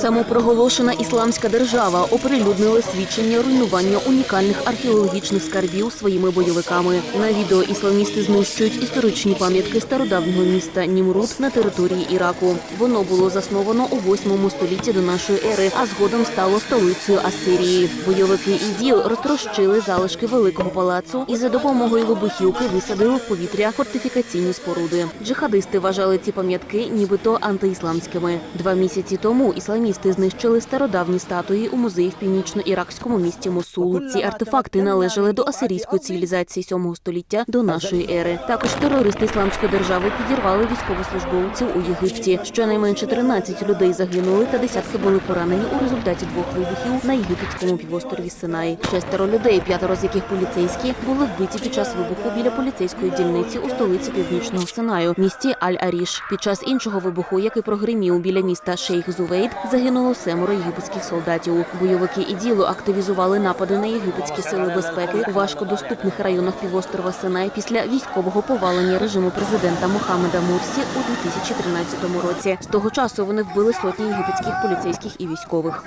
Самопроголошена ісламська держава оприлюднила свідчення руйнування унікальних археологічних скарбів своїми бойовиками. На відео ісламісти знищують історичні пам'ятки стародавнього міста Німрут на території Іраку. Воно було засновано у 8 столітті до нашої ери, а згодом стало столицею Асирії. Бойовики іділ розтрощили залишки великого палацу і за допомогою вибухівки висадили в повітря фортифікаційні споруди. Джихадисти вважали ці пам'ятки нібито антиісламськими. Два місяці тому ісламісти знищили стародавні статуї у музеї в північно-іракському місті Мосул. Ці артефакти належали до асирійської цивілізації 7 століття до нашої ери. Також терористи ісламської держави підірвали військовослужбовців у Єгипті. Щонайменше 13 людей загинули та десятки були поранені у результаті двох вибухів на єгипетському півострові Синай. Шестеро людей, п'ятеро з яких поліцейські, були вбиті під час вибуху біля поліцейської дільниці у столиці північного Синаю, місті Аль-Аріш. Під час іншого вибуху, який прогримів біля міста Шейх Зувейд, загинуло семеро єгипетських солдатів. Бойовики іділу активізували напади на єгипетські сили безпеки у важкодоступних районах півострова Синай після військового повалення режиму президента Мохаммеда Мурсі у 2013 році. З того часу вони вбили сотні єгипетських поліцейських і військових.